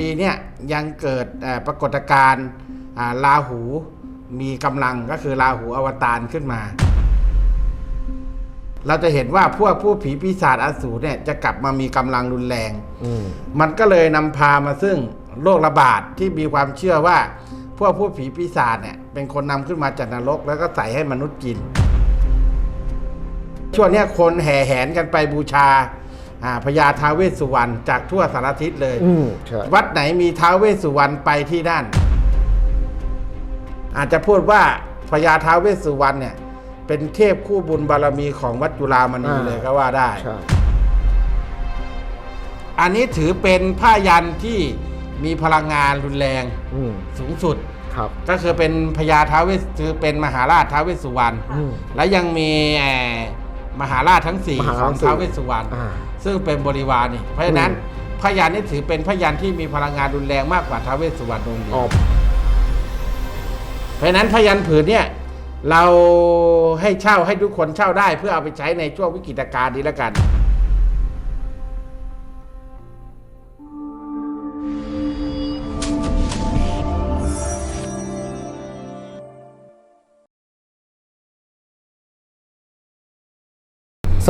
ปีเนี้ยยังเกิดเอ่อปรากฏการณ์อ่าราหูมีกำลังก็คือราหูอวตารขึ้นมา เราจะเห็นว่าพวกผู้ผีปีศาจอสูรเนี่ยจะกลับมามีกำลังรุนแรงอืมมันก็เลยนำพามาซึ่งโรคระบาดที่มีความเชื่อว่า พวกผู้ผีปีศาจเนี่ยเป็นคนนำขึ้นมาจากนรก แล้วก็ใส่ให้มนุษย์กิน ช่วงเนี้ยคนแห่แหนกันไปบูชาอ่า พญาท้าวเวสสุวรรณจากทั่วสารทิศเลย อืมใช่วัดไหนมีท้าวเวสสุวรรณไปที่นั่น อาจจะพูดว่าพญาท้าวเวสสุวรรณเนี่ย เป็นเทพคู่บุญบารมีของวัดจุฬามณีเลยก็ว่าได้ ใช่อันนี้ถือเป็นผ้ายันที่มีพลังงานรุนแรงอืมสูงสุด ครับ ก็คือเป็นพญาท้าวเวสคือเป็นมหาราชท้าวเวสสุวรรณ อืมและยังมีเอ่อมหาราชทั้งสี่มหาขราอชงสี่ท้าวเวสสุวรรณ อ่า ซึ่งเป็นบริวารนี่เพราะฉะนั้นอืมพยันนี่ถือเป็นพยันที่มีพลังงานรุนแรงมากกว่าท้าวเวสสุวรรณองค์เดียอวอกเพราะฉะนั้นพยันผืนเนี่ยเราให้เช่าให้ทุกคนเช่าได้เพื่อเอาไปใช้ในช่วงวิกฤตการณ์นี้แล้วกัน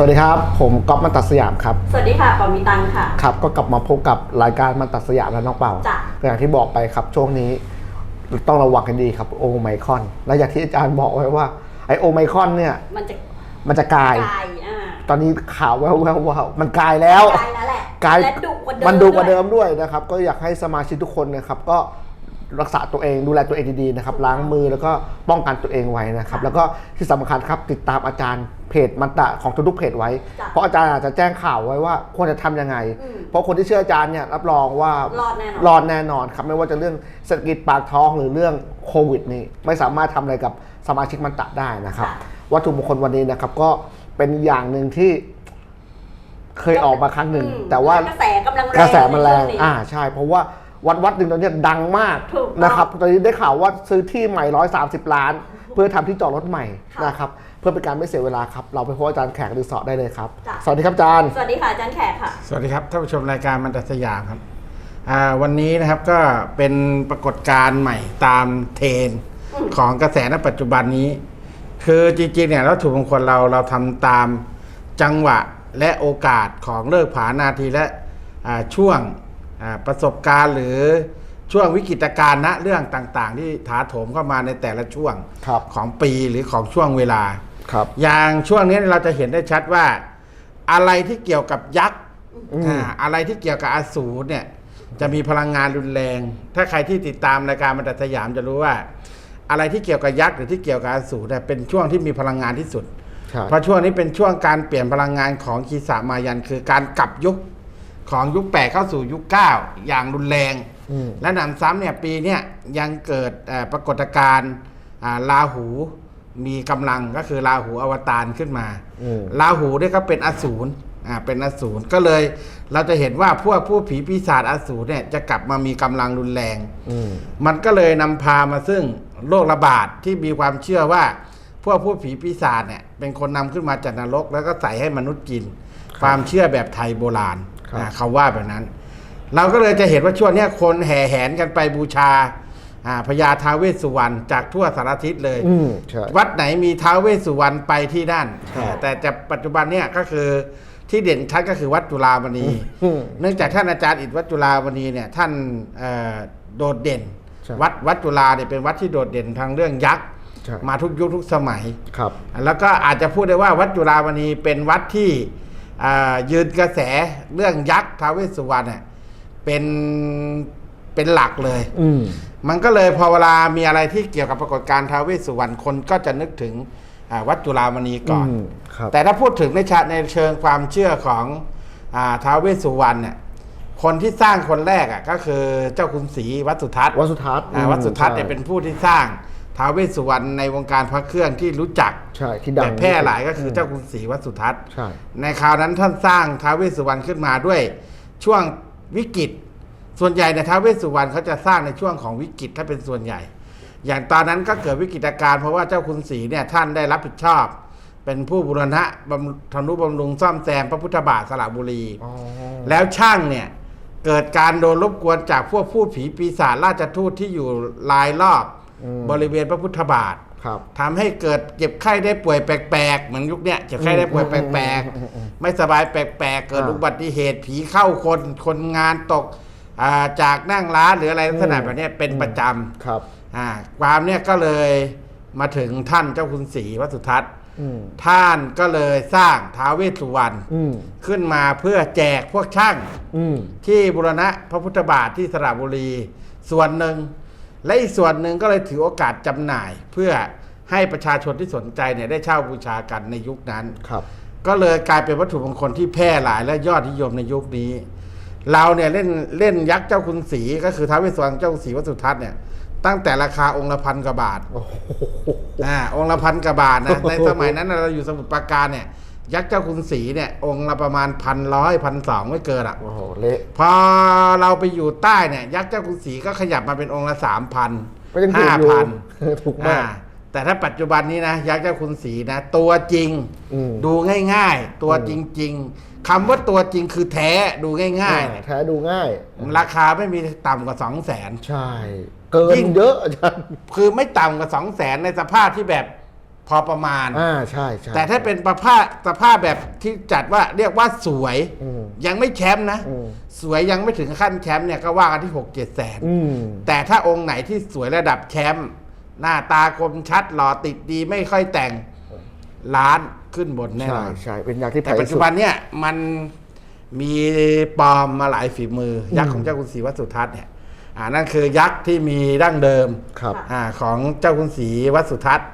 วัสดีครับ ผมก๊อฟมันตัดสยามครับ สวัสดีค่ะปอมีตังค่ะ ครับก็กลับมาพบกับรายการมันตัดสยามและน้องเป่าจ้ะอย่างที่บอกไปครับช่วงนี้ ต้องระวังกันดีครับโอไมครอน และอย่างที่อาจารย์บอกไว้ว่าไอโอไมครอนเนี่ยมันจะมันจะกลายกลายอ่าตอนนี้ข่าวแว่วๆว่ามันกลายแล้วกลายแล้วแหละกลาย และดุกว่าเดิมมันดูกว่าวยเดิมด้วยนะครับ ก็อยากให้สมาชิกทุกคนนะครับก็ รักษาตัวเองดูแลตัวเองดีๆนะครับล้างมือแล้วก็ป้องกันตัวเองไว้นะครับ แล้วก็ที่สำคัญครับติดตามอาจารย์เพจมันตะของทุกๆเพจไว้ จ้ะเพราะอาจารย์อาจจะแจ้งข่าวไว้ว่าควรจะทำยังไง อืมเพราะคนที่เชื่ออาจารย์เนี่ยรับรองว่ารอดแน่นอน รอดแน่นอนครับไม่ว่าจะเรื่องเศรษฐกิจปากท้องหรือเรื่องโควิดนี่ไม่สามารถทำอะไรกับสมาชิกมันตะได้นะครับ ค่ะ วัตถุมงคลวันนี้นะครับก็เป็นอย่างหนึ่งที่เคยออกมาครั้งหนึ่งอืมแต่ว่า กระแสกำลังแรงกระแสมันแรง ในช่วนี้ อ่า ใช่ เพราะว่า วัดวัดหนึ่งตอนนี้ดังมากถูกต้องนะครับตอนนี้ได้ข่าวว่าซื้อที่ใหม่ 130 ล้าน เพื่อทำที่จอดรถใหม่ค่ะ นะครับเพื่อเป็นการไม่เสียเวลาครับเราไปพบอาจารย์แขกรีสอร์ทได้เลยครับ จ้ะ สวัสดีครับอาจารย์ สวัสดีค่ะอาจารย์แขกค่ะ สวัสดีครับท่านผู้ชมรายการมันตัดสยามครับอ่าวันนี้นะครับก็เป็นปรากฏการณ์ใหม่ตามเทรนด์อืม ของกระแสณปัจจุบันนี้ คือจริงๆเนี่ยวัตถุมงคลเราเราทำตามจังหวะและโอกาสของเลิกผานาทีและอ่าช่วงอ่า ประสบการณ์หรือช่วงวิกฤตการณ์ณเรื่องต่างๆ ที่ถาโถมเข้ามาในแต่ละช่วงครับของปีหรือของช่วงเวลาครับอย่างช่วงนี้เราจะเห็นได้ชัดว่า อะไรที่เกี่ยวกับยักษ์อืมอ่าอะไรที่เกี่ยวกับอสูรเนี่ยจะมีพลังงานรุนแรง ถ้าใครที่ติดตามรายการมันตัดสยามจะรู้ว่า อะไรที่เกี่ยวกับยักษ์หรือที่เกี่ยวกับอสูรเนี่ยเป็นช่วงที่มีพลังงานที่สุดใช่เพราะช่วงนี้เป็นช่วงการเปลี่ยนพลังงานของคีสามายันคือการกลับยุค ของยุคแปดเข้าสู่ยุคเก้าอย่างรุนแรง อืม และหนำซ้ำเนี่ยปีเนี้ยยังเกิดเอ่อปรากฏการณ์อ่าราหูมีกำลังก็คือราหูอวตารขึ้นมาอืม ราหูเนี่ยก็เป็นอสูรอ่าเป็นอสูรก็เลยเราจะเห็นว่าพวกผู้ผีปีศาจอสูรเนี่ยจะกลับมามีกำลังรุนแรง อืม มันก็เลยนำพามาซึ่งโรคระบาดที่มีความเชื่อว่า พวกผู้ผีปีศาจเนี่ยเป็นคนนำขึ้นมาจากนรก แล้วก็ใส่ให้มนุษย์กิน ความเชื่อแบบไทยโบราณครับอ่า เขาว่าแบบนั้น เราก็เลยจะเห็นว่าช่วงเนี้ยคนแห่แหนกันไปบูชาอ่าพญาท้าวเวสสุวรรณจากทั่วสารทิศเลยอืมใช่วัดไหนมีท้าวเวสสุวรรณไปที่นั่นใช่แต่แต่ปัจจุบันเนี่ยก็คือที่เด่นชัดก็คือวัดจุฬามณีอืมเนื่องจากท่านอาจารย์อิฐวัดจุฬามณีเนี่ยท่านเอ่อโดดเด่นใช่วัดวัดจุฬาเนี่ยเป็นวัดที่โดดเด่นทางเรื่องยักษ์ใช่มาทุกยุคทุกสมัยครับ แล้วก็อาจจะพูดได้ว่าวัดจุฬามณีเป็นวัดที่อ่า ยืนกระแสเรื่องยักษ์ท้าวเวสสุวรรณเนี่ยเป็นเป็นหลักเลย อืมมันก็เลยพอเวลามีอะไรที่เกี่ยวกับปรากฏการณ์ท้าวเวสสุวรรณคนก็จะนึกถึงอ่าวัดจุฬามณีก่อนอืมครับแต่ถ้าพูดถึงในชาในเชิงความเชื่อของอาท้าวเวสสุวรรณเนี่ยคนที่สร้างคนแรกอะก็คือเจ้าคุณศรีวัดสุทัศน์วัดสุทัศน์อ่าวัดสุทัศน์เนี่ยใช่เป็นผู้ที่สร้าง ท้าวเวสสุวรรณในวงการพระเครื่องที่รู้จักใช่ที่ดัแต่งแพร่หลายก็คือเจ้าคุณศรีวัดสุทัศน์ ใช่ ในคราวนั้นท่านสร้างท้าวเวสสุวรรณขึ้นมาด้วย ช่วงวิกฤต ส่วนใหญ่ในยท้าวเวสสุวรรณเขาจะสร้างในช่วงของวิกฤตถ้าเป็นส่วนใหญ่ อย่างตอนนั้นก็เกิดวิกฤตการณ์เพราะว่าเจ้าคุณศรีเนี่ยท่านได้รับผิดชอบ เป็นผู้บูรณะบำทำนุบำรุงซ่อมแซมพระพุทธบาทสระบุรีอ๋อแล้วช่างเนี่ยเกิดการโดนรบกวนจากพวกผู้ผีปีศาจราชทูตที่อยู่รายรอบอืม บริเวณพระพุทธบาทครับทำให้เกิดเจ็บไข้ได้ป่วยแปลกๆเหมือนยุคเนี้ยเจ็บไข้ได้ป่วยแปลกอืมอืมอืมๆไม่สบายแปลกๆ เกิดอ่าอุบัติเหตุผีเข้าคนคนงานตกอ่าจากนั่งร้านหรืออะไรลักษณะอืมแบบเนี้ยเป็นประจำครับอ่าความเนี่ยก็เลยมาถึงท่านเจ้าคุณศรีวัดสุทัศน์อืมท่านก็เลยสร้างท้าวเวสสุวรรณอืมขึ้นมาเพื่อแจกพวกช่างอืมที่บุรณะพระพุทธบาทที่สระบุรีส่วนหนึ่ง และอีกส่วนหนึ่งก็เลยถือโอกาสจำหน่าย เพื่อให้ประชาชนที่สนใจเนี่ยได้เช่าบูชากันในยุคนั้นครับก็เลยกลายเป็นวัตถุมงคลที่แพร่หลายและยอดนิยมในยุคนี้ เราเนี่ยเล่นเล่นยักษ์เจ้าคุณศรีก็คือท้าวเวสสวรรณเจ้าคุณศรีวัดสุทัศน์เนี่ยตั้งแต่ราคาองค์ละพันกว่าบาทโอ้โหอ่าองค์ละพันกว่าบาทนะโอ้โหในสมัยนั้นน่ะเราอยู่สมุทรปราการเนี่ย ยักษ์เจ้าคุณศรีเนี่ย องค์ละประมาณพันร้อยพันสองไม่เกินอะ โอ้โหเละพอเราไปอยู่ใต้เนี่ย ยักษ์เจ้าคุณศรีก็ขยับมาเป็นองค์ละสามพันก็ยังถูกห้าอยู่พัน ถูกมากแต่ถ้าปัจจุบันนี้นะยักษ์เจ้าคุณศรีนะ ตัวจริงอืม ดูง่ายๆ ตัวจริง ๆคำว่าตัวจริงคือแท้ดูง่ายแท้ดูง่ายๆราคาไม่มีต่ำกว่าสองแสน ใช่ เกินยิ่งเยอะอาจารย์ คือไม่ต่ำกว่าสองแสนในสภาพที่แบบ พอประมาณ อ่าใช่ใช่ แต่ถ้าเป็นประภาพสภาพแบบที่จัดว่าเรียกว่าสวย อืมยังไม่แชมป์นะ อืม สวยยังไม่ถึงขั้นแชมป์เนี่ยก็ว่ากันที่หกเจ็ดแสน อืม แต่ถ้าองค์ไหนที่สวยระดับแชมป์หน้าตาคมชัดหล่อติดดีไม่ค่อยแต่งล้านขึ้นบนแน่ใช่นอน ใช่เป็นยาที่แพแต่งปัจที่จุสุด บันเนี่ยมันมีปลอมมาหลายฝีมืออยักษ์อืมของเจ้าคุณศรีวัดสุทัศน์เนี่ยอ่านั่นคือยักษ์ที่มีดั้งเดิมครับอาของเจ้าคุณศรีวัดสุทัศน์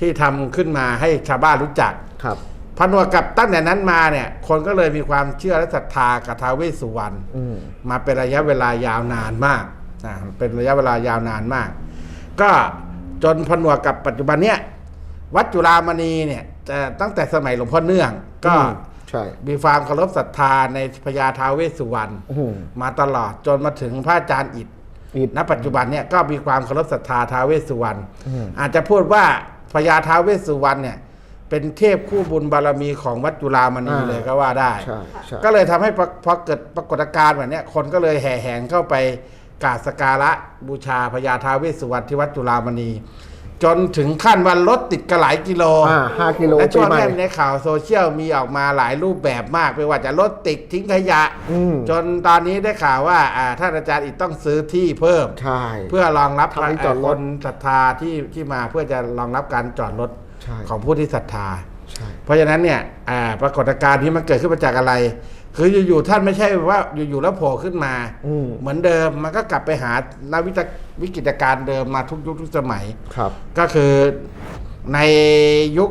ที่ทำขึ้นมาให้ชาวบ้านรู้จัก ครับผนวกกับตั้งแต่นั้นมาเนี่ยคนก็เลยมีความเชื่อและศรัทธากับท้าวเวสสุวรรณ อืม มาเป็นระยะเวลายาวนานมากอ่าเป็นระยะเวลายาวนานมาก ก็จนผนวกกับปัจจุบันเนี่ยวัดจุฬามณีเนี่ยจะตั้งแต่สมัยหลวงพ่อเนื่อง ก็อืมใช่ มีความเคารพศรัทธาในพญาท้าวเวสสุวรรณอืม มาตลอดจนมาถึงพระอาจารย์อิฐ อิดณปัจจุบันเนี่ยก็มีความเคารพศรัทธาท้าวเวสสุวรรณอืม อาจจะพูดว่า พญาท้าวเวสสุวรรณเนี่ยเป็นเทพคู่บุญบารมีของวัดจุฬามณีอ่าเลยก็ว่าได้ ใช่ใช่ก็เลยทำให้พอพอเกิดปรากฏการณ์แบบเนี้ยคนก็เลยแห่แหงเข้าไปกราบสกการะบูชาพญาท้าวเวสสุวรรณที่วัดจุฬามณี จนถึงขั้นวันรถติดกันหลายกิโลอ่าห้ากิโลและปีช่วงใหม่นี้ในข่าวโซเชียลมีออกมาหลายรูปแบบมากไม่ว่าจะรถติดทิ้งขยะ อืม จนตอนนี้ได้ข่าวว่าอ่าท่านอาจารย์อิฐต้องซื้อที่เพิ่ม ใช่ เพื่อรองรับทำให้จอดรถคนศรัทธาที่ที่มาเพื่อจะรองรับการจอดรถใช่ ของผู้ที่ศรัทธา ใช่ เพราะฉะนั้นเนี่ยอ่าปรากฏการณ์นี้มันเกิดขึ้นมาจากอะไร คืออยู่ๆท่านไม่ใช่ว่าอยู่ๆแล้วโผล่ขึ้นมา อืม เหมือนเดิมมันก็กลับไปหานาวิตวิกฤตการณ์เดิมมาทุกยุคทุกสมัย ครับ ก็คือในยุค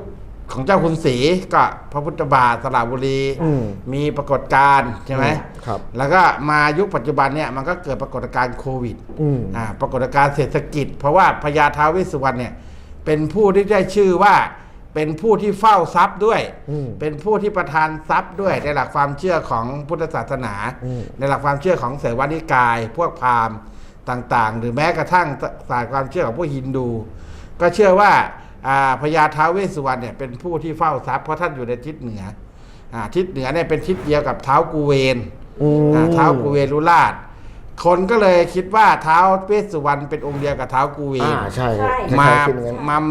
ของเจ้าคุณศรีก็พระพุทธบาทสระบุรีอืมมีปรากฏการณ์ใช่ไหมครับแล้วก็มายุคปัจจุบันเนี่ยมันก็เกิดปรากฏการณ์โควิดอืมอ่าปรากฏการณ์เศรษฐกิจ เพราะว่าพญาท้าวเวสสุวรรณเนี่ยเป็นผู้ที่ได้ชื่อว่า เป็นผู้ที่เฝ้าทรัพย์ด้วย อืม เป็นผู้ที่ประทานทรัพย์ด้วย ในหลักความเชื่อของพุทธศาสนา อืม ในหลักความเชื่อของเสวานิกาย พวกพราหมณ์ต่างๆ หรือแม้กระทั่งศาสตร์ความเชื่อของพวกฮินดู ก็เชื่อว่าอ่าพญาท้าวเวสสุวรรณเนี่ยเป็นผู้ที่เฝ้าทรัพย์เพราะท่านอยู่ในทิศเหนืออาทิศเหนือเนี่ยเป็นทิศเดียวกับเท้าวกูเวน อืม อ่าเท้าวกูเวนรุราช คนก็เลยคิดว่าเท้าวเวสสุวรรณเป็นองค์เดียวกับเท้าวกูเวนอ่าใช่ใช่ มาคล้ายๆคิดอย่างนั้นมาม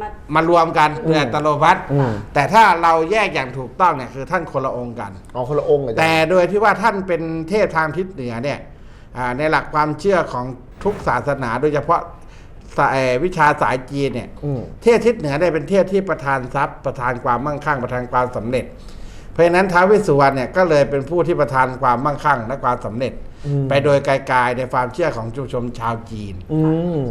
มามารวมกันเพื่ออัตโลพัดอืม แต่ถ้าเราแยกอย่างถูกต้องเนี่ยคือท่านคนละองค์กันเอาคนละองค์อาจารย์แต่โดยที่ว่าท่านเป็นเทพทางทิศเหนือเนี่ยอ่าในหลักความเชื่อของทุกศาสนา โดยเฉพาะสายเอ่อวิชาสายจีนเนี่ย อืม เทพทิศเหนือเนี่ยเป็นเทพที่ประทานทรัพย์ประทานความมั่งคั่งประทานความสำเร็จ เพราะฉะนั้นท้าวเวสสุวรรณเนี่ยก็เลยเป็นผู้ที่ประทานความมั่งคั่งและความสำเร็จอืม ไปโดยไกลๆในความเชื่อของชุมชนชาวจีนอืม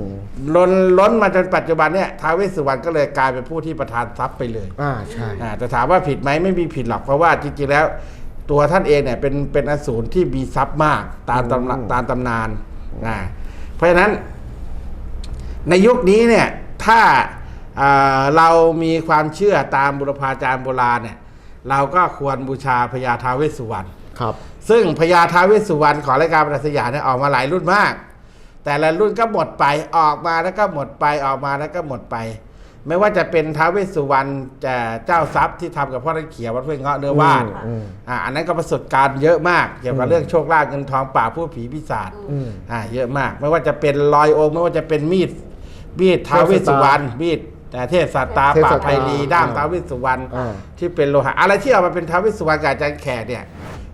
ล้นล้นมาจนปัจจุบันเนี่ยท้าวเวสสุวรรณก็เลยกลายเป็นผู้ที่ประทานทรัพย์ไปเลยอ่าใช่อ่าแต่ถามว่าผิดไหมไม่มีผิดหรอกเพราะว่าจริงๆแล้ว ตัวท่านเองเนี่ยเป็นเป็นอสูรที่มีทรัพย์มากตามตำราอืมตามตำนานอ่าเพราะฉะนั้น ในยุคนี้เนี่ย ถ้าอ่าเรามีความเชื่อตามบุรพาจารย์โบราณเนี่ย เราก็ควรบูชาพญาท้าวเวสสุวรรณครับ ซึ่งพญาท้าวเวสสุวรรณของรายการประดัสยามเนี่ยออกมาหลายรุ่นมาก แต่ละรุ่นก็หมดไปออกมาแล้วก็หมดไปออกมาแล้วก็หมดไป ไม่ว่าจะเป็นท้าวเวสสุวรรณจะเจ้าทรัพย์ที่ทำกับพ่อตะเขียววัดห้วยเงาะเนื้อว่านอืมอ่าอันนั้นก็ประสบการณ์เยอะมากเกี่ยวกับอืมเรื่องโชคลาภเงินทองป่าบผู้ผีปีศาจอืมอ่าเยอะมาก ไม่ว่าจะเป็นรอยองค์ไม่ว่าจะเป็นมีดมีดท้าวเวสสุวรรณมีดแต่เทพสัตตาเทพป่าสัตตาไพรีด้ามอ่าท้าวเวสสุวรรณอ่าที่เป็นโลหะอะไรที่เอามาเป็นท้าวเวสสุวรรณกับอาจารย์แขกเนี่ย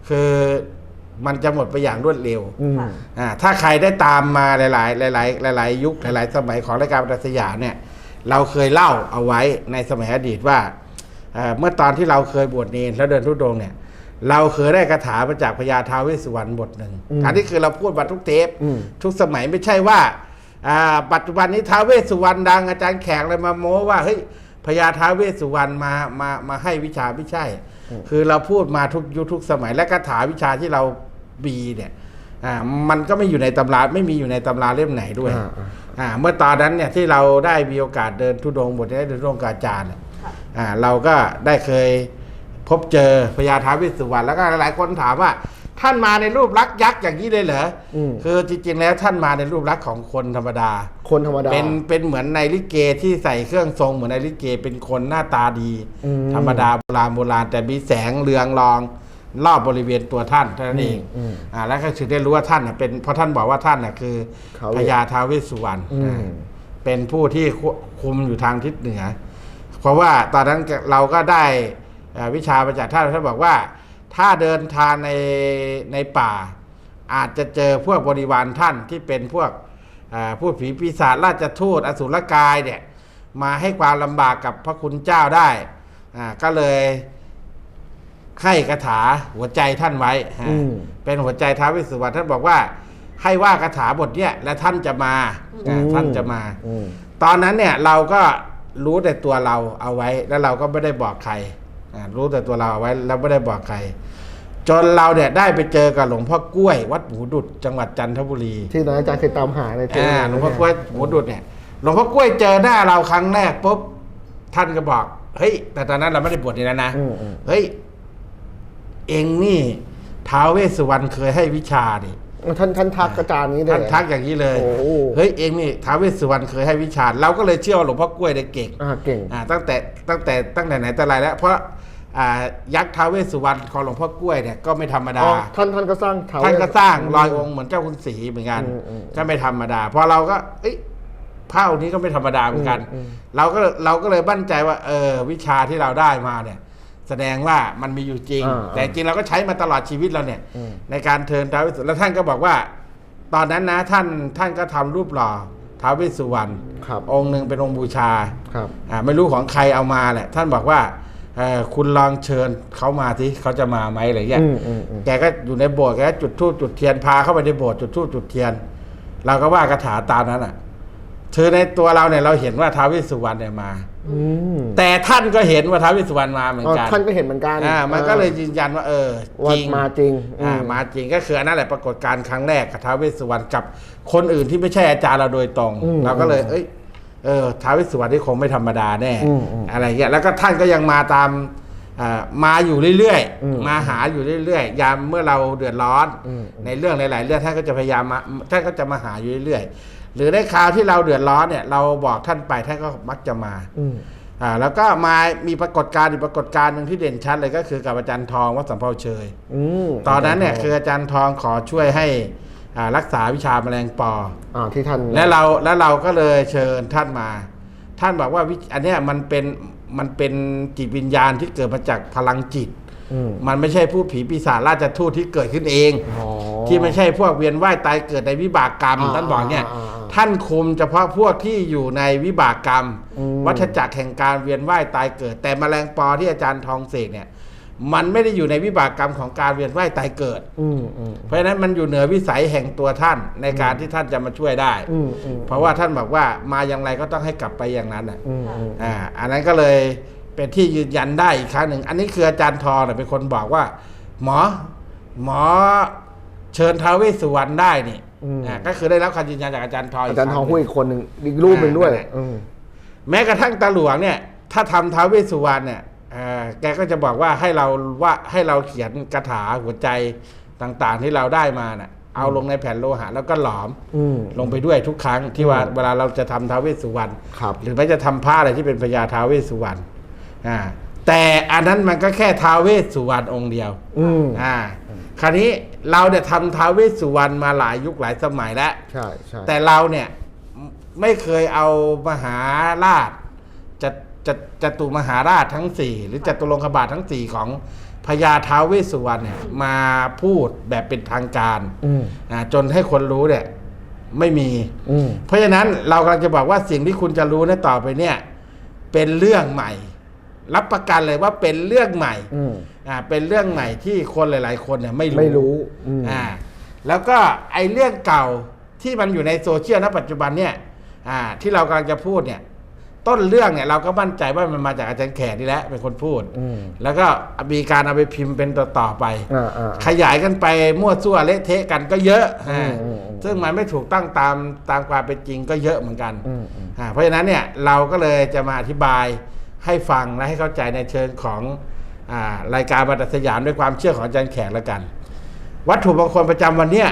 คือมันจะหมดไปอย่างรวดเร็วอืมอ่าถ้าใครได้ตามมาหลาย ๆ หลาย ๆ หลาย ๆ ยุคหลาย ๆ สมัยของรายการประสยามเนี่ย เราเคยเล่าเอาไว้ในสมัยอดีตว่าเอ่อเมื่อตอนที่เราเคยบวชเนรแล้วเดินทุดงค์เนี่ย เราเคยได้คาถามาจากพญาท้าวเวสสุวรรณบทหนึ่งอืมอันนี้คือเราพูดมาทุกเทปอืมทุกสมัยไม่ใช่ว่าอ่าปัจจุบันนี้ท้าวเวสสุวรรณดังอาจารย์แขกเลยมาโม้ว่าเฮ้ยพญาท้าวเวสสุวรรณมามามาให้วิชาไม่ใช่ คือเราพูดมาทุกยุคทุกสมัยและคาถาวิชาที่เราบีเนี่ยอ่ามันก็ไม่อยู่ในตำราไม่มีอยู่ในตำราเล่มไหนด้วยอ่าอ่าอ่าเมื่อตอนนั้นเนี่ยที่เราได้มีโอกาสเดินทุดงค์บทได้เดินทุดงค์กับอาจารย์เนี่ยค่ะอ่าเราก็ได้เคยพบเจอพญาท้าวเวสสุวรรณแล้วก็หลายๆคนถามว่า ท่านมาในรูปลักษณ์ยักษ์อย่างนี้เลยเหรออมคือจริงๆแล้วท่านมาในรูปลักษณ์ของคนธรรมดา คนธรรมดา เป็นเป็นเหมือนในลิเกที่ใส่เครื่องทรงเหมือนในลิเกเป็นคนหน้าตาดีอืมธรรมดาโบราณโบราณแต่มีแสงเรืองรองรอบบริเวณตัวท่านเท่านั้นเองอืมอ่าแล้วก็ถึงได้รู้ว่าท่านน่ะเป็นเพราะท่านบอกว่าท่านน่ะคือท้าวเวสพญาท้าวเวสสุวรรณอืมอ่าเป็นผู้ที่ควคุมอยู่ทางทิศเหนือ เพราะว่าตอนนั้นเราก็ได้เอ่อวิชามาจากท่านท่านบอกว่า ถ้าเดินทางในในป่า อาจจะเจอพวกบริวารท่านที่เป็นพวกเอ่อผู้ผีปีศาจราชทูตอสุรกายเนี่ยมาให้ความลำบากกับพระคุณเจ้าได้อ่าก็เลยให้คาถาหัวใจท่านไว้ฮะอืมเป็นหัวใจท้าวเวสสุวรรณท่านบอกว่า ให้ว่าคาถาบทเนี้ยและท่านจะมาอ่าท่านจะมาอืมตอนนั้นเนี่ยเราก็รู้แต่ตัวเราเอาไว้แล้วเราก็ไม่ได้บอกใครอ่า รู้แต่ตัวเราเอาไว้แล้วไม่ได้บอกใคร จนเราเนี่ยได้ไปเจอกับหลวงพ่อกล้วย วัดหมูดุดจังหวัดจันทบุรีที่นายอาจารย์เคยตามหาในเทปอ่าหลวงพ่อกล้วยหมูดุดเนี่ยหลวงพ่อกล้วยเจอหน้าเราครั้งแรกปุ๊บท่านก็บอกเฮ้ย แต่ตอนนั้นเราไม่ได้บวชนี่แล้วนะอืมอืมเฮ้ยเองนี่ท้าวเวสสุวรรณเคยให้วิชาดิท่านท่านทักอาจารย์นี้เลยท่านทักอย่างนี้เลยโอ้โหเฮ้ยเองนี่ท้าวเวสสุวรรณเคยให้วิชา เราก็เลยเชื่อว่าหลวงพ่อกล้วยเนี่ยเก่งอ่าเก่งอ่าตั้งแต่ตั้งแต่ตั้งแต่ไหนแต่ไรแล้ว เพราะอ่า ยักษ์ท้าวเวสสุวรรณของหลวงพ่อกล้วยเนี่ยก็ไม่ธรรมดาอ๋อท่านท่านก็สร้างเถท่านก็สร้างรอยองค์เหมือนเจ้าคุณศรีเหมือนกันอืมอืมก็ไม่ธรรมดาพอเราก็เอ้ยพระองค์นี้ก็ไม่ธรรมดาเหมือนกันอืมอืมเราก็เราก็เลยมั่นใจว่า เออ วิชาที่เราได้มาเนี่ย แสดงว่ามันมีอยู่จริงอ่าแต่จริงเราก็ใช้มาตลอดชีวิตเราเนี่ยอืมในการเทิร์นท้าวเวสสุวรรณแล้วท่านก็บอกว่า ตอนนั้นนะท่านท่านก็ทำรูปหล่อท้าวเวสสุวรรณครับองค์หนึ่งเป็นองค์บูชาครับอ่าไม่รู้ของใครเอามาแหละ ท่านบอกว่าเอ่อ คุณลองเชิญเขามาสิเขาจะมาไหมอะไรเงี้ยอืมอืมอืมแกก็อยู่ในโบสถ์แกก็จุดธูปจุดเทียนพาเข้าไปในโบสถ์จุดธูปจุดเทียน เราก็ว่าคาถาตามนั้นอะคือในตัวเราเนี่ยเราเห็นว่าท้าวเวสสุวรรณเนี่ยมาอืมแต่ท่านก็เห็นว่าท้าวเวสสุวรรณมาเหมือนอ๋อกันท่านก็เห็นเหมือนกันอ่ามันก็เลยยืนยันว่าเออว่าจริงมาจริงอ่าอืมาจริงก็คืออันนั่นแหละปรากฏการณ์ครั้งแรกกับท้าวเวสสุวรรณกับคนอื่นที่ไม่ใช่อาจารย์เราโดยตรงอืมเราก็เลย เอ้ย เออท้าวเวสสุวรรณที่คงไม่ธรรมดาแน่อืมอืมอะไรเงี้ยแล้วก็ท่านก็ยังมาตามอ่ามาอยู่เรื่อยอืมๆมาหาอยู่เรื่อยๆยามเมื่อเราเดือดร้อนอืม ในเรื่องหลาย ๆ เรื่องท่านก็จะพยายามมาท่านก็จะมาหาอยู่เรื่อยๆหรือในคราวที่เราเดือดร้อนเนี่ยเราบอกท่านไปท่านก็มักจะมา อืม อ่าแล้วก็มามีปรากฏการณ์อีกปรากฏการณ์หนึ่งที่เด่นชัดเลยก็คือกับอาจารย์ทองวัดสัมเภาเชย อืมตอนนั้นเนี่ยคืออาจารย์ทองขอช่วยให้อ่า รักษาวิชาแมลงปออ่าที่ท่านและเราแล้วเราก็เลยเชิญท่านมา ท่านบอกว่าวิอันเนี้ยมันเป็นมันเป็นจิตวิญญาณที่เกิดมาจากพลังจิตอืมมันไม่ใช่ผู้ผีปีศาจราชทูตที่เกิดขึ้นเองอ๋อที่ไม่ใช่พวกเวียนว่ายตายเกิดในวิบากกรรมอ่าท่านบอกเนี่ยอ่าอ่าท่านคุมเฉพาะพวกที่อยู่ในวิบากกรรมอืมวัฏจักรแห่งการเวียนว่ายตายเกิด แต่แมลงปอที่อาจารย์ทองเสกเนี่ย มันไม่ได้อยู่ในวิบากกรรมของการเวียนว่ายตายเกิด อืมอืมเพราะฉะนั้นมันอยู่เหนือวิสัยแห่งตัวท่านในการที่ท่านจะมาช่วยได้ อืมอืมเพราะว่าท่านบอกว่ามาอย่างไรก็ต้องให้กลับไปอย่างนั้นอะอืมอืมอ่าอันนั้นก็เลยเป็นที่ยืนยันได้อีกครั้งหนึ่ง อันนี้คืออาจารย์ทองเนี่ยเป็นคนบอกว่า หมอหมอเชิญท้าวเวสสุวรรณได้นี่อืมอ่าก็คือได้รับคำยืนยันจากอาจารย์ทองอาจารย์ทองกคพูดหนึ่อีกคนหนึ่งอีกรูปหนึ่งด้วยอ่านั่นแหละอืมแม้กระทั่งตาหลวงเนี่ย ถ้าทำท้าวเวสสุวรรณเนี่ยเอ่อ แกก็จะบอกว่าให้เราว่าให้เราเขียนคาถาหัวใจต่างๆ ที่เราได้มาน่ะเอาลงในแผ่นโลหะแล้วก็หลอมอืมลงไปด้วยทุกครั้งที่ว่าเวลาเราจะทำท้าวเวสสุวรรณครับหรือไม่จะทำผ้าอะไรที่เป็นพญาท้าวเวสสุวรรณอ่าแต่อันนั้นมันก็แค่ท้าวเวสสุวรรณองค์เดียวอืมอ่าคราวนี้เราเนี่ยทำท้าวเวสสุวรรณมาหลายยุคหลายสมัยแล้วใช่ใช่แต่เราเนี่ยไม่เคยเอามหาราชจะ จะจตุมหาราชทั้งสี่หรือจตุรงคบาททั้งสี่ของพญาท้าวเวสสุวรรณเนี่ยมาพูดแบบเป็นทางการอืมอ่าจนให้คนรู้เนี่ยไม่มี อืมเพราะฉะนั้นเรากำลังจะบอกว่าสิ่งที่คุณจะรู้ในต่อไปเนี่ย เป็นเรื่องใหม่ รับประกันเลยว่าเป็นเรื่องใหม่อืม อ่าเป็นเรื่องใหม่ที่คนหลาย ๆ คนเนี่ยไม่รู้ไม่รู้อืม อ่าแล้วก็ไอ้เรื่องเก่าที่มันอยู่ในโซเชียลณปัจจุบันเนี่ยอ่าที่เรากำลังจะพูดเนี่ย ต้นเรื่องเนี่ยเราก็มั่นใจว่ามันมาจากอาจารย์แขกนี่แหละเป็นคนพูด อืมแล้วก็มีการเอาไปพิมพ์เป็นต่อๆไป อ่าอ่า ขยายกันไปมั่วซั่วเละเทะกันก็เยอะอืมอ่าอืมอืม ซึ่งมันไม่ถูกต้องตามตามความเป็นจริงก็เยอะเหมือนกันอืมอืมอ่าเพราะฉะนั้นเนี่ยเราก็เลยจะมาอธิบายให้ฟังและให้เข้าใจในเชิงของอารายการบรรทัดสยามด้วยความเชื่อของอาจารย์แขกแล้วกัน วัตถุมงคลประจำวันเนี่ย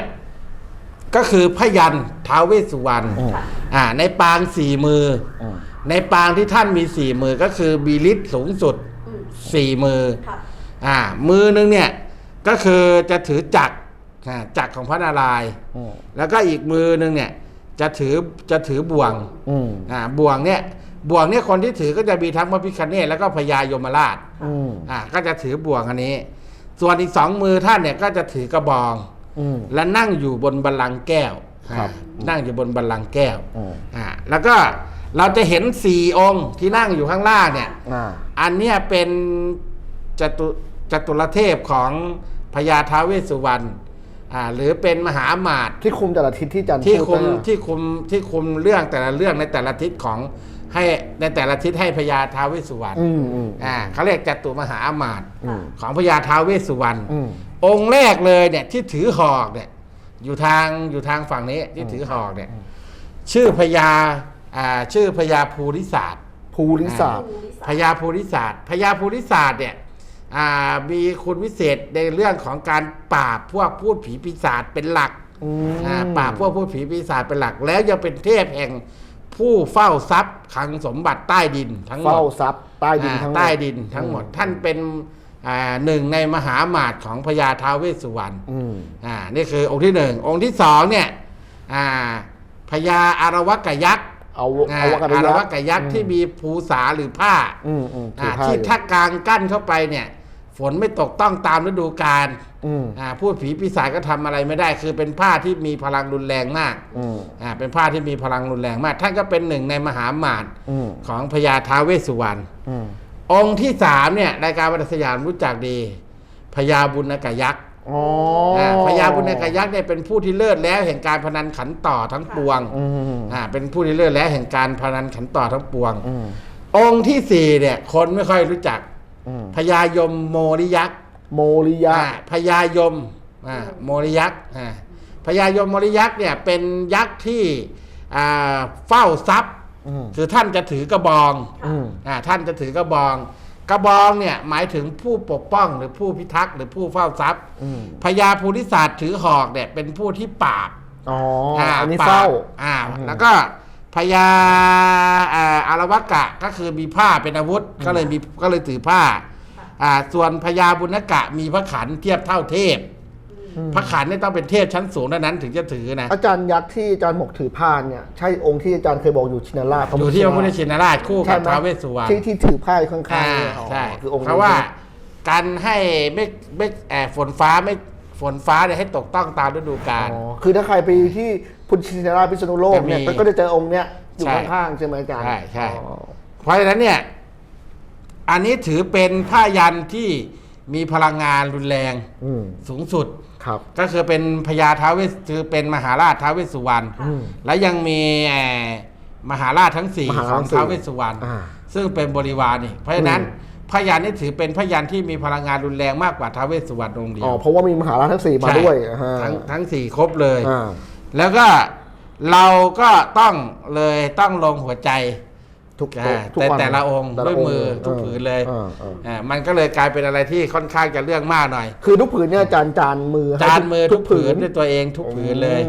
ก็คือพยันท้าวเวสสุวรรณอืมค่ะอ่าในปางสี่มืออ อืม ในปางที่ท่านมีสี่มือก็คือบีลิตสูงสุดอืมสี่มือ ค่ะอ่า มือนึงเนี่ยก็คือจะถือจักรอ่าจักรของพระนารายณ์อืมแล้วก็อีกมือนึงเนี่ยจะถือจะถือบ่วง อืมอ่าบ่วงเนี่ยบ่วงเนี่ยคนที่ถือก็จะมีทั้งพระพิคเนตแล้วก็พญายมราชอืมอ่าก็จะถือบ่วงอันนี้ ส่วนอีกสองมือท่านเนี่ยก็จะถือกระบอง อืม และนั่งอยู่บนบัลลังก์แก้วครับ อ่านั่งอยู่บนบัลลังก์แก้วอืมอ่าแล้วก็ เราจะเห็นสี่องค์ที่นั่งอยู่ข้างล่างเนี่ย อ่า อันเนี้ยเป็นจตุจตุรเทพของพญาท้าวเวสสุวรรณอ่าหรือเป็นมหาอมาตย์ที่คุมแต่ละทิศที่อาจันที่พูดคุมไปอะที่คุมที่คุมเรื่องแต่ละเรื่องในแต่ละทิศของให้ในแต่ละทิศให้พญาท้าวเวสสุวรรณอืมอืม อ่าเขาเรียกจตุมหาอมาตย์อืม ของพญาท้าวเวสสุวรรณ อืม องค์แรกเลยเนี่ยที่ถือหอกเนี่ยอยู่ทางอยู่ทางฝั่งนี้ที่ถือหอกเนี่ยชื่อพญา อ่าชื่อพญาภูริศาสตร์ภูริศาสตร์พญาภูริศาสตร์พญาภูริศาสตร์เนี่ยอ่ามีคุณวิเศษในเรื่องของการปราบพวกพูดผีปีศาจเป็นหลักอืมอ่าปราบพวกพูดผีปีศาจเป็นหลัก แล้วยังเป็นเทพแห่งผู้เฝ้าทรัพย์คลังสมบัติใต้ดินทั้งหมเฝ้าดทรัพย์ใต้ดินอ่าทั้งหมดใต้ดินทั้งหมดท่านเป็นอ่าหนึ่งในมหาอมาตย์ของพญาท้าวเวสสุวรรณอืมอ่านี่คือองค์ที่หนึ่งองค์ที่สองเนี่ยอ่าพญาอารวกยักษ์ เอาอ่าเอาวกันอารยัวกษ์กยักษ์ที่มีภูษาหรือผ้าอืมอืมถือ่าอผ้าที่อยู่ถ้ากลางกั้นเข้าไปเนี่ย ฝนไม่ตกต้องตามฤดูกาลอืมอ่าพูดผีปีศาจก็ทำอะไรไม่ได้ คือเป็นผ้าที่มีพลังรุนแรงมากอืมอ่าเป็นผ้าที่มีพลังรุนแรงมาก ท่านก็เป็นหนึ่งในมหาอมาตย์อืมของพญาท้าวเวสสุวรรณอืมองค์ที่สามเนี่ยรายการวัดสยามรู้จักดีพญาบุญกยักษ์ อ๋ออ่าพญาบุญกยักษ์เนี่ยเป็นผู้ที่เลิศแล้วแห่งการพนันขันต่อทั้งปวงอืมอ่าเป็นผู้ที่เลิศแล้วแห่งการพนันขันต่อทั้งปวง อืมองค์ที่สี่เนี่ยคนไม่ค่อยรู้จักอืมพญายมโมริยักษ์โมริยะ อ่าพญายมอ่าโมริยักษ์อ่าพญายมโมริยักษ์เนี่ยเป็นยักษ์ที่อ่าเฝ้าทรัพย์ อืมคือท่านจะถือกระบอง อืม อ่าท่านจะถือกระบอง กระบองเนี่ยหมายถึงผู้ปกป้องหรือผู้พิทักษ์หรือผู้เฝ้าทรัพย์อืมพญาภูริศาสตร์ถือหอกเนี่ยเป็นผู้ที่ปราบ อ๋ออ่าอันนี้ปรบเฝ้า อ่า อืมแล้วก็พญาอ่าอารวกะก็คือมีผ้าเป็นอาวุธก็เลยมีก็เลยถือผ้า อ่า ส่วนพญาบุญกะมีพระขันเทียบเท่าเทพอืม พระขันเนี่ยต้องเป็นเทพชั้นสูงเท่านั้นถึงจะถือนะอาจารย์ยักษ์ที่อาจารย์หมกถือผ้าเนี่ยใช่องค์ที่อาจารย์เคยบอกอยู่ชินาราชอยู่ที่พระพุทธชินราชคู่กับใช่ไหมท้าวเวสสุวรรณที่ที่ถือผ้าอยู่ข้างๆอ่าเนี่ยอ๋อใช่คือองค์เพราะว่าการให้ไม่ไม่แอบฝนฟ้าไม่ฝนฟ้าเนี่ยให้ตกต้องตามฤดูกาลอ๋อคือถ้าใครไปที่พุทธชินราชพิษณุโลกเนี่ยจะมีก็จะเจอองค์เนี้ยอยู่ใช่ข้างๆใช่ไหมอาจารย์ใช่ใช่อ๋อเพราะฉะนั้นเนี่ยอันนี้ถือเป็นผ้ายันที่มีพลังงานรุนแรงอืมสูงสุด ครับ ก็คือเป็นพญาท้าวเวสคือเป็นมหาราชท้าวเวสสุวรรณอืม และยังมีเอ่อมหาราชทั้งสี่มหาขราชองท้าวเวสสุวรรณอ่า ซึ่งเป็นบริวารนี่เพราะฉะนั้นอืมพยันนี่ถือเป็นพยันที่มีพลังงานรุนแรงมากกว่าท้าวเวสสุวรรณองค์เดียอ๋อ วเพราะว่ามีมหาราชทั้งสี่มาใช่ด้วยอ่าฮะทั้งทั้งสี่ครบเลย อ่า แล้วก็เราก็ต้องเลยต้องลงหัวใจ ทุกอ่าทุกแต่วันแต่ละองค์แต่ละด้วยมือเทุกผืนเลยอออออ่ามันก็เลยกลายเป็นอะไรที่ค่อนข้างจะเรื่องมากหน่อย คือทุกผืนเนี่ยอาจารย์จานมือให้จานมือทุกผืนผืด้วยตัวเองทุกผืนเลย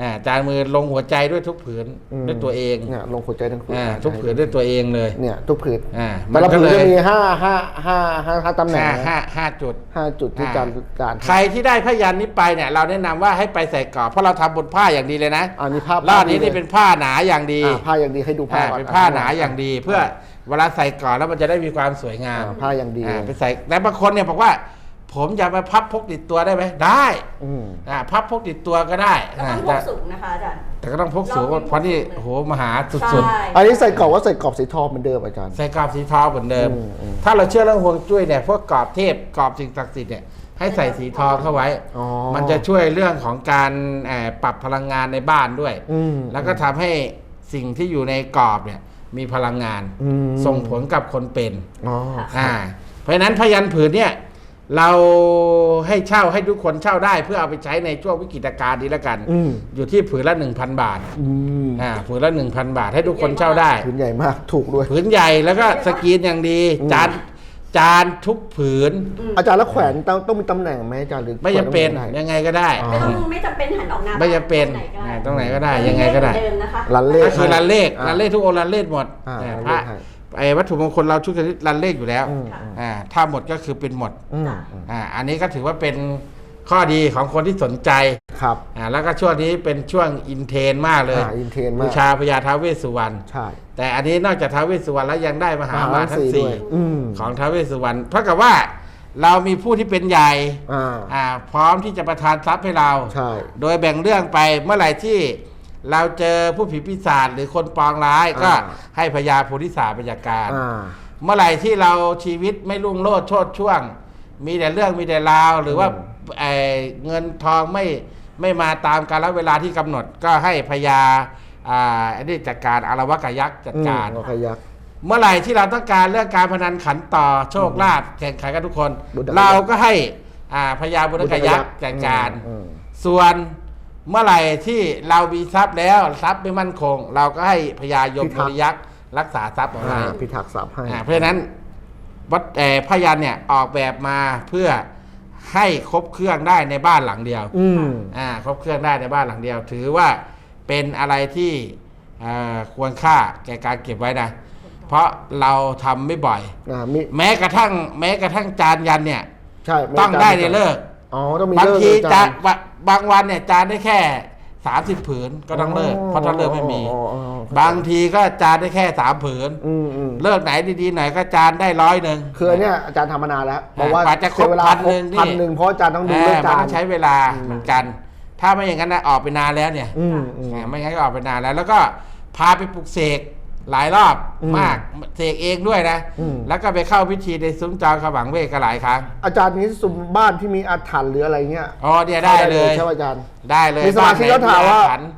อืมอ่าจานมือลงหัวใจด้วยทุกผืนอืม ด้วยตัวเองเนี่ยลงหัวใจทั้งผืนอ่าทุกผืนด้วยตัวเองเลยเนี่ยทุกผืนอ่าแต่ละก็ผืนเลยจะมีห้าห้าห้าห้าห้าตำแหน่งห้านะห้าห้าจุด ห้าจุดที่อ่าจานจานใครที่ได้พยันนี้ไปเนี่ยเราแนะนำว่าให้ไปใส่กรอบเพราะเราทำบนผ้าอย่างดีเลยนะอันนี้ภาพรอบนี้ภาพนี่เป็นผ้าหนาอย่างดีอ่าผ้าอย่างดีให้ดูผ้าอ่าก่อเป็นผ้าหนาอย่างดี เพื่อเวลาใส่กรอบแล้วมันจะได้มีความสวยงามอ่าผ้าอย่างดี อ่าไปใส่แต่บางคนเนี่ยบอกว่า ผมจะมาพับพกติดตัวได้ไหมได้อืม อ่าพับพกติดตัวก็ได้ก็ต้องพแต่กสูงนะคะอาจารย์ แต่ก็ต้องพกสูงรอบนี้เพราะนี่พกสูงเลยโอ้โหมหาสุใช่ดอันนี้ใส่กรอบว่าใส่กรอบสีทองเหมือนเดิมอาจารย์ๆใส่กรอบสีทองเหมือนเดิม อืมอืม ถ้าเราเชื่อเรื่องฮวงจุ้ยเนี่ย พวกกรอบเทพกรอบสิ่งศักดิ์สิทธิ์เนี่ย ให้ใส่สีทองเข้าไว้ อ๋อ มันจะช่วยเรื่องของการเอ่อปรับพลังงานในบ้านด้วย อืม แล้วก็ทำให้สิ่งที่อยู่ในกรอบเนี่ย มีพลังงาน อืม ส่งผลกับคนเป็น อ๋อ อ่า เพราะฉะนั้นพยันผืนเนี่ย เราให้เช่าให้ทุกคนเช่าได้เพื่อเอาไปใช้ในช่วงวิกฤตการณ์นี้ละกัน อืม อยู่ที่ผืนละ 1,000 บาทอืมอ่าผืนละ 1,000 บาทให้ทุกคนเช่าได้ ผืนใหญ่มากถูกด้วย ผืนใหญ่แล้วก็สกรีนอย่างดีอืมจานจานทุกผืนอาจารย์แล้วแขวนต้องต้องมีตำแหน่งไหมอาจารย์หรือไม่จำเป็นแขวได้ยังไงก็ได้ อ๋อ ไม่ต้องไม่จำเป็นหันออกหน้าไม่จำเป็นตรงไหนก็ได้อ่าตรงไหนก็ได้ยังไงก็ได้เหมือนเดิมนะคะรันเลข ก็คือรันเลขอ่ารันเลขทุกองค์รันเลขหมดอ่าอ่ารันพเลระขให้ ไอ้วัตถุมงคลเราชุดนี้รันเลขอยู่แล้วอืมอ่าถ้าหมดก็คือเป็นหมดอืมอืมอ่าอันนี้ก็ถือว่าเป็นข้อดีของคนที่สนใจครับอ่าแล้วก็ช่วงนี้เป็นช่วงอินเทรนมากเลยอ่าอินเทรนมากบูชาพญาท้าวเวสสุวรรณ ใช่ แต่อันนี้นอกจากท้าวเวสสุวรรณแล้วยังได้มหามาทั้งด้สี่วยอืม ของท้าวเวสสุวรรณเท่ากับว่าเรามีผู้ที่เป็นใหญ่อ่าอ่าพร้อมที่จะประทานทรัพย์ให้เรา ใช่ โดยแบ่งเรื่องไปเมื่อไหร่ที่ เราเจอผู้ผีปีศาจหรือคนปองร้ายก็ให้พญาโพธิสาพยาการ อ่า เมื่อไหร่ที่เราชีวิตไม่รุ่งโรจน์โชดช่วง มีแต่เรื่องมีแต่ราว หรือว่าอืมเอ่อเงินทองไม่ไม่มาตามกาลเวลาที่กำหนดก็ให้พญาอ่าอันนี้จัดการอารวากายักษ์จัดการ อืมโอเคยักษ์เมื่อไหร่ที่เราต้องการเรื่องการพนันขันต่อโชคลาภแข่งขันกันทุกคน บุญกยักษ์ เราก็ให้อ่าพญาบุญกยักษ์จัดการ อืม ส่วน เมื่อไหร่ที่เรามีทรัพย์แล้วทรัพย์ไม่มั่นคง เราก็ให้พญายมพิทักษ์ บริยักษ์รักษาทรัพย์เอาอ่าไว้พิทักษ์ทรัพย์ให้ อ่าเพราะฉะนั้นวัดเอ่อพยันเนี่ยออกแบบมาเพื่อให้ครบเครื่องได้ในบ้านหลังเดียว อืม อ่าครบเครื่องได้ในบ้านหลังเดียว ถือว่าเป็นอะไรที่เอ่อควรค่าแก่การเก็บไว้นะ เพราะเราทำไม่บ่อย อ่ามีแม้กระทั่งแม้กระทั่งจานยันเนี่ย ใช่ม่ต้องได้ในเลิก อ๋อต้องมีบางเลิกทีด้วยอาจาจานรย์บะบางวันเนี่ยจานได้แค่สามสิบผืนก็ต้องเลิกเพราะถ้าเลิกไม่มี อ๋ออ๋ออ๋อบางทีก็จานได้แค่สามผืน อืมอืมเลิกไหนดีๆหน่อยก็จานได้ร้อยหนึ่ง คืออันเนี้ยอาจารย์ทำมานานแล้วบอกว่ากว่าจะครบใช้เวลาพันหนึ่งนี่ พันหนึ่งเพราะอาจารย์ต้องดูเอเลิอกมัจานน ต้องใช้เวลาเหมือนกัน ถ้าไม่อย่างนั้นนะออกไปนานแล้วเนี่ยอืมอืมอ่าไม่งั้นก็ออกไปนานแล้ว แล้วก็พาไปปลุกเสก หลายรอบอืมมากเสกเองด้วยนะ อืม แล้วก็ไปเข้าพิธีในซุ้มจองขวังเวกก็หลายครั้งอาจารย์นี้สุ่มบ้านที่มีอาถรรพ์หรืออะไรเงี้ยอ๋อเนี่ยได้เลยใช่ไหมอาจารย์ ได้เลยมีสมาชิกบ้นไหนเขาถามว่าอถรรพ์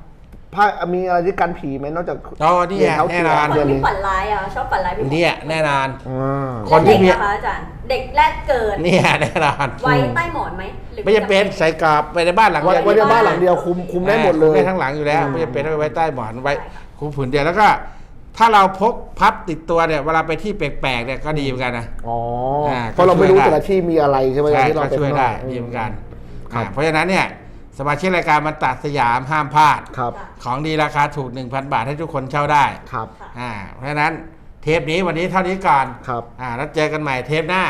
พระมีอะไรที่กันผีไหมนอกจากอ๋อนี่เหรียญเท้าแน่เทียนอนคนเดือนที่นี้ฝันร้ายอะชอบฝันร้ายพี่เนี่ยแน่นอน อ่าคนที่เด็กมี นะคะอาจารย์ เด็กแรกเกิด เนี่ยแน่นอนไว้ใต้หมอนไหมหรือไม่จะเป็นใส่กรอบไปในบ้านหลังไว้เดียวไว้ในบ้านหลังเดียวคุมคุมได้หมดเลยได้ทั้งหลังอยู่แล้วอืมไม่จะเป็นต้องไว้ใต้หมอนไว้คุมผืนเดียวแล้วก็ ถ้าเราพกพับติดตัวเนี่ยเวลาไปที่แปลกๆเนี่ยก็ดีเหมือนกันนะ อ๋ออ่าเพราะเราไม่รู้ก็ช่วยได้ แต่ละที่มีอะไรใช่ไหมใช่ที่เราก็ไปช่วยข้างนได้อก ดีเหมือนกันครับ อ่าเพราะฉะนั้นเนี่ยสมาชิกรายการมันตัดสยามห้ามพลาด ครับของดีราคาถูก 1,000 บาทให้ทุกคนเช่าได้ครับอ่าเพราะฉะนั้นเทปนี้วันนี้เท่านี้ก่อนครับ อ่าแล้วเจอกันใหม่เทปหน้า